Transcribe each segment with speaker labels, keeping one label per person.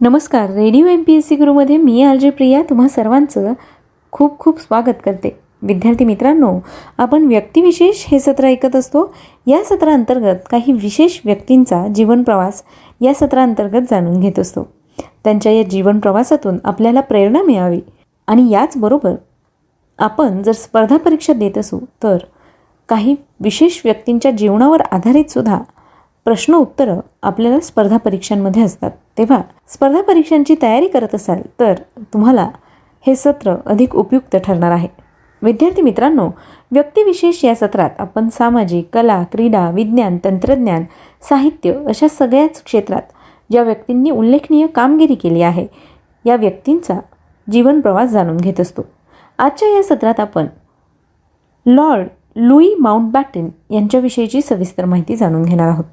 Speaker 1: नमस्कार. Radio M P S C गुरुमध्ये मी R J Priya. तुम्हा सर्वांचं खूप खूप स्वागत करते. विद्यार्थी मित्रांनो आपण व्यक्तिविशेष हे सत्र ऐकत असतो. या सत्रांतर्गत काही विशेष व्यक्तींचा जीवन प्रवास या सत्रांतर्गत जाणून घेत असतो. त्यांच्या या जीवन प्रवासातून आपल्याला प्रेरणा मिळावी. आणि याचबरोबर आपण जर स्पर्धा परीक्षा देत असू तर काही विशेष व्यक्तींच्या जीवनावर आधारित सुद्धा प्रश्न उत्तरं आपल्याला स्पर्धा परीक्षांमध्ये असतात. तेव्हा स्पर्धा परीक्षांची तयारी करत असाल तर तुम्हाला हे सत्र अधिक उपयुक्त ठरणार आहे. विद्यार्थी मित्रांनो व्यक्तिविशेष या सत्रात आपण सामाजिक कला क्रीडा विज्ञान तंत्रज्ञान साहित्य अशा सगळ्याच क्षेत्रात ज्या व्यक्तींनी उल्लेखनीय कामगिरी केली आहे या व्यक्तींचा जीवन प्रवास जाणून घेत असतो. आजच्या या सत्रात आपण लॉर्ड लुई माउंटबॅटन यांच्याविषयीची सविस्तर माहिती जाणून घेणार आहोत.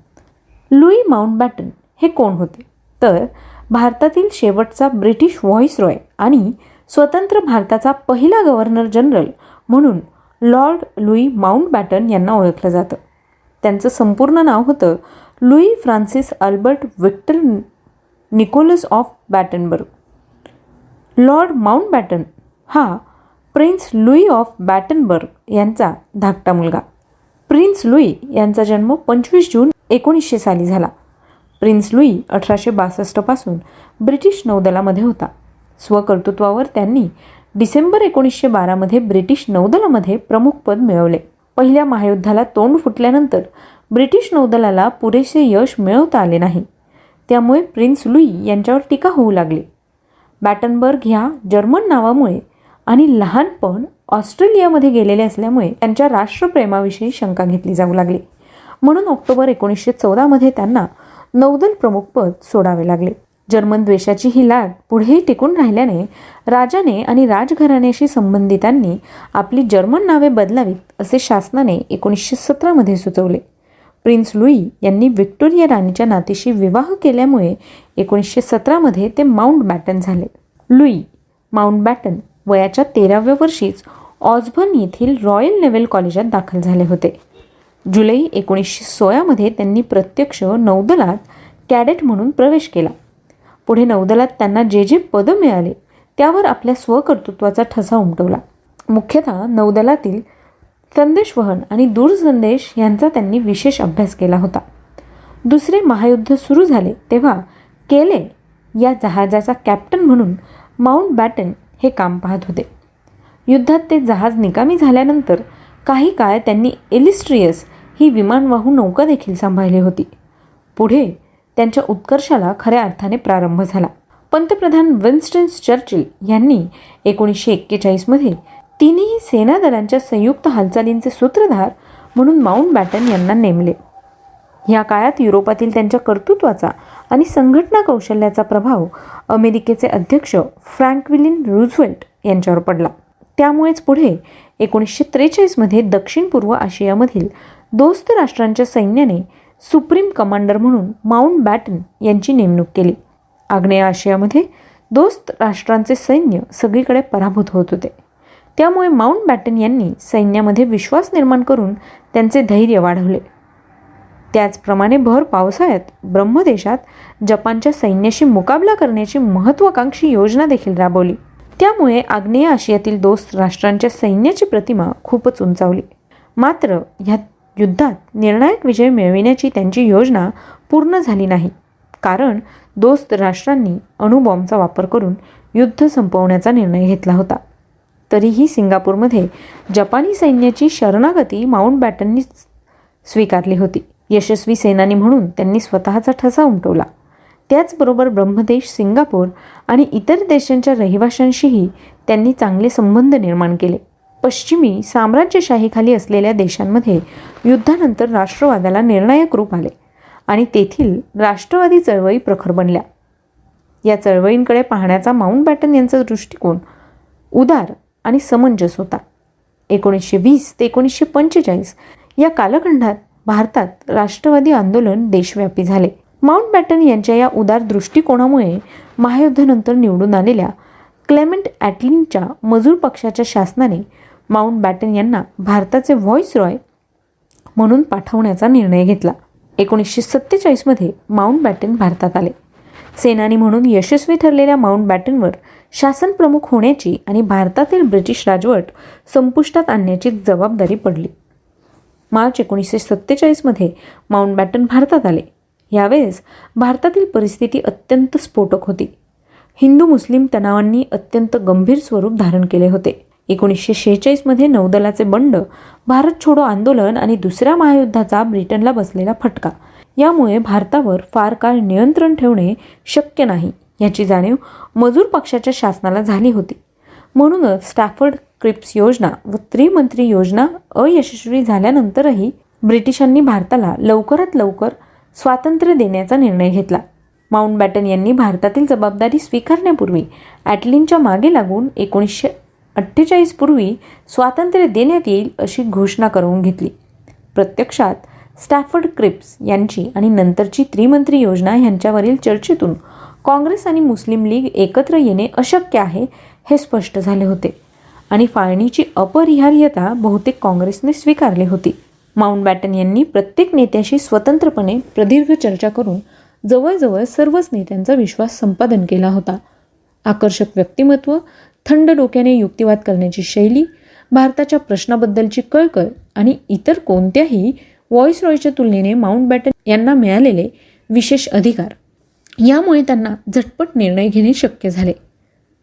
Speaker 1: लुई माउंटबॅटन हे कोण होते? तर भारतातील शेवटचा ब्रिटिश व्हॉइस रॉय आणि स्वतंत्र भारताचा पहिला गव्हर्नर जनरल म्हणून लॉर्ड लुई माउंटबॅटन यांना ओळखलं जातं. त्यांचं संपूर्ण नाव होतं Louis Francis Albert Victor Nicholas of Battenberg. Lord Mountbatten हा प्रिन्स लुई ऑफ बॅटनबर्ग यांचा धाकटा मुलगा. प्रिन्स लुई यांचा जन्म पंचवीस जून एकोणीसशे साली झाला. प्रिन्स लुई अठराशे बासष्टपासून ब्रिटिश नौदलामध्ये होता. स्वकर्तृत्वावर त्यांनी डिसेंबर एकोणीसशे बारामध्ये ब्रिटिश नौदलामध्ये प्रमुख पद मिळवले. पहिल्या महायुद्धाला तोंड फुटल्यानंतर ब्रिटिश नौदलाला पुरेसे यश मिळवता आले नाही. त्यामुळे प्रिन्स लुई यांच्यावर टीका होऊ लागली. बॅटनबर्ग ह्या जर्मन नावामुळे आणि लहानपण ऑस्ट्रेलियामध्ये गेलेले असल्यामुळे त्यांच्या राष्ट्रप्रेमाविषयी शंका घेतली जाऊ लागली. म्हणून ऑक्टोबर एकोणीसशे चौदामध्ये त्यांना नौदल प्रमुखपद सोडावे लागले. जर्मन द्वेषाची ही लाट पुढेही टिकून राहिल्याने राजाने आणि राजघराण्याशी संबंधितांनी आपली जर्मन नावे बदलावीत असे शासनाने एकोणीसशे सतरामध्ये सुचवले. प्रिन्स लुई यांनी व्हिक्टोरिया राणीच्या नातीशी विवाह केल्यामुळे एकोणीसशे सतरामध्ये ते माउंट बॅटन झाले. लुई माउंट बॅटन वयाच्या तेराव्या वर्षीच ऑझबर्न येथील रॉयल नेव्हल कॉलेजात दाखल झाले होते. जुलै एकोणीसशे सोळामध्ये त्यांनी प्रत्यक्ष नौदलात कॅडेट म्हणून प्रवेश केला. पुढे नौदलात त्यांना जे जे पदं मिळाले त्यावर आपल्या स्वकर्तृत्वाचा ठसा उमटवला. मुख्यतः नौदलातील संदेशवहन आणि दूरसंदेश यांचा त्यांनी विशेष अभ्यास केला होता. दुसरे महायुद्ध सुरू झाले तेव्हा केले या जहाजाचा कॅप्टन म्हणून माउंट बॅटन हे काम पाहत होते. युद्धात ते जहाज निकामी झाल्यानंतर काही काळ त्यांनी एलिस्ट्रियस ही विमानवाहू नौका देखील सांभाळली होती. पुढे त्यांच्या उत्कर्षाला खऱ्या अर्थाने प्रारंभ झाला. पंतप्रधान विन्स्टन चर्चिल यांनी एकोणीसशे एक्केचाळीसमध्ये तिन्ही सेना दलांच्या संयुक्त हालचालींचे सूत्रधार म्हणून माउंट बॅटन यांना नेमले. या काळात युरोपातील त्यांच्या कर्तृत्वाचा आणि संघटना कौशल्याचा प्रभाव अमेरिकेचे अध्यक्ष फ्रँकविलिन रुझवेल्ट यांच्यावर पडला. त्यामुळेच पुढे एकोणीसशे त्रेचाळीसमध्ये दक्षिण पूर्व आशियामधील दोस्त राष्ट्रांच्या सैन्याने सुप्रीम कमांडर म्हणून माउंट बॅटन यांची नेमणूक केली. आग्नेय आशियामध्ये दोस्त राष्ट्रांचे सैन्य सगळीकडे पराभूत होत होते. त्यामुळे माउंट बॅटन यांनी सैन्यामध्ये विश्वास निर्माण करून त्यांचे धैर्य वाढवले. त्याचप्रमाणे भर पावसाळ्यात ब्रह्मदेशात जपानच्या सैन्याशी मुकाबला करण्याची महत्त्वाकांक्षी योजना देखील राबवली. त्यामुळे आग्नेय आशियातील दोस्त राष्ट्रांच्या सैन्याची प्रतिमा खूपच उंचावली. मात्र ह्या युद्धात निर्णायक विजय मिळविण्याची त्यांची योजना पूर्ण झाली नाही. कारण दोस्त राष्ट्रांनी अणुबॉम्बचा वापर करून युद्ध संपवण्याचा निर्णय घेतला होता. तरीही सिंगापूरमध्ये जपानी सैन्याची शरणागती माउंट बॅटननी स्वीकारली होती. यशस्वी सेनानी म्हणून त्यांनी स्वतःचा ठसा उमटवला. त्याचबरोबर ब्रह्मदेश सिंगापूर आणि इतर देशांच्या रहिवाशांशीही त्यांनी चांगले संबंध निर्माण केले. पश्चिमी साम्राज्यशाहीखाली असलेल्या देशांमध्ये युद्धानंतर राष्ट्रवादाला निर्णायक रूप आले आणि तेथील राष्ट्रवादी चळवळी प्रखर बनल्या. या चळवळींकडे पाहण्याचा माउंट बॅटन यांचा दृष्टिकोन उदार आणि समंजस होता. एकोणीसशे वीस ते एकोणीसशे पंचेचाळीस या कालखंडात भारतात राष्ट्रवादी आंदोलन देशव्यापी झाले. माउंट बॅटन यांच्या या उदार दृष्टिकोनामुळे महायुद्धानंतर निवडून आलेल्या क्लेमेंट ॲटलिनच्या मजूर पक्षाच्या शासनाने माउंट बॅटन यांना भारताचे व्हॉइस रॉय म्हणून पाठवण्याचा निर्णय घेतला. एकोणीसशे सत्तेचाळीसमध्ये माउंट बॅटन भारतात आले. सेनानी म्हणून यशस्वी ठरलेल्या माउंट बॅटनवर शासन प्रमुख होण्याची आणि भारतातील ब्रिटिश राजवट संपुष्टात आणण्याची जबाबदारी पडली. मार्च एकोणीसशे सत्तेचाळीसमध्ये माउंट बॅटन भारतात आले. यावेळेस भारतातील परिस्थिती अत्यंत स्फोटक होती. हिंदू मुस्लिम तणावांनी अत्यंत गंभीर स्वरूप धारण केले होते. एकोणीसशे शेहेचाळीसमध्ये नौदलाचे बंड भारत छोडो आंदोलन आणि दुसऱ्या महायुद्धाचा ब्रिटनला बसलेला फटका. यामुळे भारतावर फार काळ नियंत्रण ठेवणे शक्य नाही. याची जाणीव मजूर पक्षाच्या शासनाला झाली होती. म्हणूनच स्टॅफर्ड क्रिप्स योजना व त्रिमंत्री योजना अयशस्वी झाल्यानंतरही ब्रिटिशांनी भारताला लवकरात लवकर स्वातंत्र्य देण्याचा निर्णय घेतला. माउंट बॅटन यांनी भारतातील जबाबदारी स्वीकारण्यापूर्वी ॲटलिनच्या मागे लागून एकोणीसशे अठ्ठेचाळीसपूर्वी स्वातंत्र्य देण्यात येईल अशी घोषणा करून घेतली. प्रत्यक्षात स्टॅफर्ड क्रिप्स यांची आणि नंतरची त्रिमंत्री योजना यांच्यावरील चर्चेतून काँग्रेस आणि मुस्लिम लीग एकत्र येणे अशक्य आहे हे स्पष्ट झाले होते. आणि फाळणीची अपरिहार्यता बहुतेक काँग्रेसने स्वीकारली होती. माउंट बॅटन यांनी प्रत्येक नेत्याशी स्वतंत्रपणे प्रदीर्घ चर्चा करून जवळजवळ सर्वच नेत्यांचा विश्वास संपादन केला होता. आकर्षक व्यक्तिमत्व थंड डोक्याने युक्तिवाद करण्याची शैली भारताच्या प्रश्नाबद्दलची कळकळ आणि इतर कोणत्याही व्हॉइस रॉयच्या तुलनेने माउंट बॅटन यांना मिळालेले विशेष अधिकार. यामुळे त्यांना झटपट निर्णय घेणे शक्य झाले.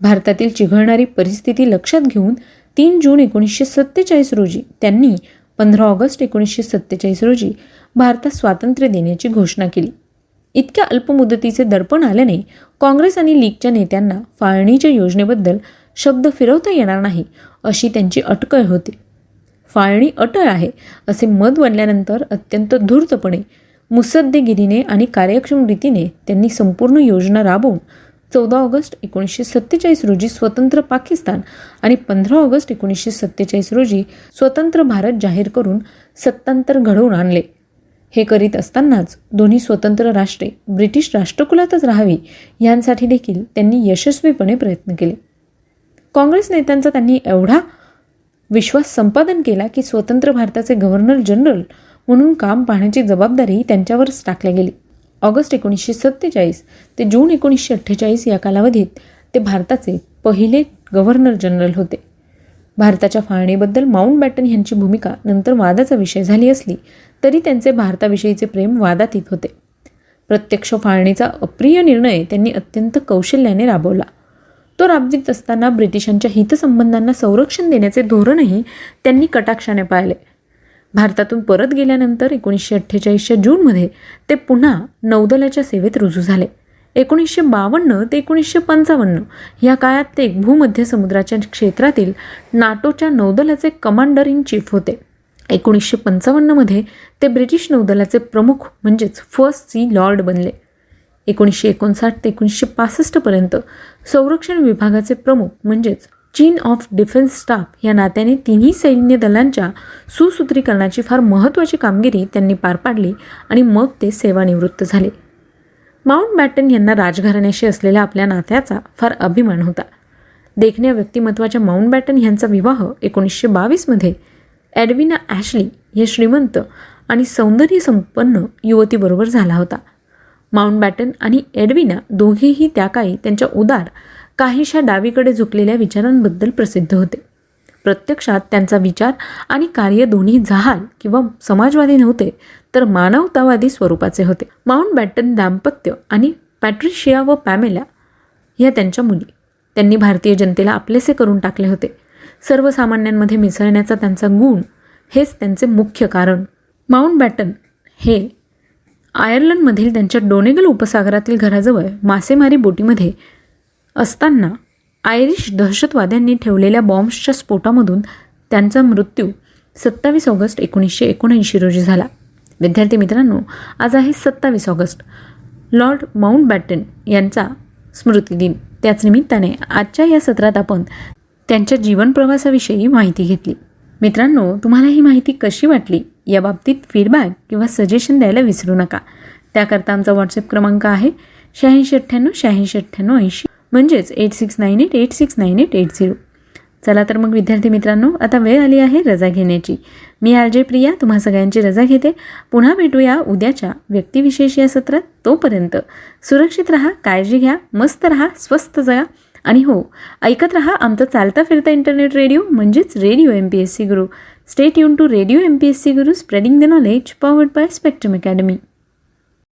Speaker 1: भारतातील चिघळणारी परिस्थिती लक्षात घेऊन तीन जून एकोणीसशे सत्तेचाळीस रोजी त्यांनी पंधरा ऑगस्ट एकोणीसशे सत्तेचाळीस रोजी भारतात स्वातंत्र्य देण्याची घोषणा केली. इतक्या अल्पमुदतीचे दडपण आल्याने काँग्रेस आणि लीगच्या नेत्यांना फाळणीच्या योजनेबद्दल शब्द फिरवता येणार नाही अशी त्यांची अटकळ होती. फाळणी अटळ आहे असे मत बनल्यानंतर अत्यंत धूर्तपणे मुसद्देगिरीने आणि कार्यक्षम रीतीने त्यांनी संपूर्ण योजना राबवून चौदा ऑगस्ट एकोणीसशे सत्तेचाळीस रोजी स्वतंत्र पाकिस्तान आणि पंधरा ऑगस्ट एकोणीसशे सत्तेचाळीस रोजी स्वतंत्र भारत जाहीर करून सत्तांतर घडवून आणले. हे करीत असतानाच दोन्ही स्वतंत्र राष्ट्रे ब्रिटिश राष्ट्रकुलातच राहावी यांसाठी देखील त्यांनी यशस्वीपणे प्रयत्न केले. काँग्रेस नेत्यांचा त्यांनी एवढा विश्वास संपादन केला की स्वतंत्र भारताचे गव्हर्नर जनरल म्हणून काम पाहण्याची जबाबदारी त्यांच्यावरच टाकल्या गेली. ऑगस्ट एकोणीसशे सत्तेचाळीस ते जून एकोणीसशे अठ्ठेचाळीस या कालावधीत ते भारताचे पहिले गव्हर्नर जनरल होते. भारताच्या फाळणीबद्दल माउंट बॅटन यांची भूमिका नंतर वादाचा विषय झाली असली तरी त्यांचे भारताविषयीचे प्रेम वादातीत होते. प्रत्यक्ष फाळणीचा अप्रिय निर्णय त्यांनी अत्यंत कौशल्याने राबवला. तो राबवित असताना ब्रिटिशांच्या हितसंबंधांना संरक्षण देण्याचे धोरणही त्यांनी कटाक्षाने पाळले. भारतातून परत गेल्यानंतर एकोणीसशे अठ्ठेचाळीसच्या जूनमध्ये ते पुन्हा नौदलाच्या सेवेत रुजू झाले. एकोणीसशे बावन्न ते एकोणीसशे पंचावन्न या काळात ते भूमध्य समुद्राच्या क्षेत्रातील नाटोच्या नौदलाचे कमांडर इन चीफ होते. एकोणीसशे पंचावन्नमध्ये ते ब्रिटिश नौदलाचे प्रमुख म्हणजेच फर्स्ट सी लॉर्ड बनले. एकोणीसशे एकोणसाठ ते एकोणीसशे पासष्टपर्यंत संरक्षण विभागाचे प्रमुख म्हणजेच चीन ऑफ डिफेन्स स्टाफ या नात्याने तिन्ही सैन्य दलांच्या सुसूत्रीकरणाची फार महत्त्वाची कामगिरी त्यांनी पार पाडली आणि मग ते सेवानिवृत्त झाले. माउंट बॅटन यांना राजघराण्याशी असलेल्या आपल्या नात्याचा फार अभिमान होता. देखण्या व्यक्तिमत्वाच्या माउंट बॅटन यांचा विवाह एकोणीसशे बावीसमध्ये ॲडविना ॲशली या श्रीमंत आणि सौंदर्य संपन्न युवतीबरोबर झाला होता. माउंट बॅटन आणि एडविना दोघेही त्या काळी त्यांच्या उदार काहीशा डावीकडे झुकलेल्या विचारांबद्दल प्रसिद्ध होते. प्रत्यक्षात त्यांचा विचार आणि कार्य दोन्ही जहाल किंवा समाजवादी नव्हते तर मानवतावादी स्वरूपाचे होते. माउंट बॅटन दाम्पत्य आणि पॅट्रिशिया व पॅमेला ह्या त्यांच्या मुली. त्यांनी भारतीय जनतेला आपलेसे करून टाकले होते. सर्वसामान्यांमध्ये मिसळण्याचा त्यांचा गुण हेच त्यांचे मुख्य कारण. माउंट बॅटन हे आयर्लंडमधील त्यांच्या डोनेगल उपसागरातील घराजवळ मासेमारी बोटीमध्ये असताना आयरिश दहशतवाद्यांनी ठेवलेल्या बॉम्ब्सच्या स्फोटामधून त्यांचा मृत्यू सत्तावीस ऑगस्ट एकोणीसशे एकोणऐंशी रोजी झाला. विद्यार्थी मित्रांनो आज आहे सत्तावीस ऑगस्ट. लॉर्ड माउंट बॅटन यांचा स्मृती दिन. त्याच निमित्ताने आजच्या या सत्रात आपण त्यांच्या जीवनप्रवासाविषयी माहिती घेतली. मित्रांनो तुम्हाला ही माहिती कशी वाटली? या बाबतीत फीडबॅक किंवा सजेशन द्यायला विसरू नका. त्याकरता आमचा व्हॉट्सअप क्रमांक आहे शहाऐंशी अठ्ठ्याण्णव शहाऐंशी अठ्ठ्याण्णव ऐंशी. म्हणजेच eight six nine eight eight six nine eight eight zero चला तर मग विद्यार्थी मित्रांनो आता वेळ आली आहे रजा घेण्याची. मी आर जे प्रिया तुम्हा सगळ्यांची रजा घेते. पुन्हा भेटूया उद्याच्या व्यक्तिविशेष या सत्रात. तोपर्यंत सुरक्षित राहा काळजी घ्या मस्त राहा स्वस्त जगा. आणि हो ऐकत रहा आमचा चालता फिरता इंटरनेट रेडिओ म्हणजेच radio M P S C Guru stay युन to radio M P S C Guru spreading the knowledge powered by Spectrum Academy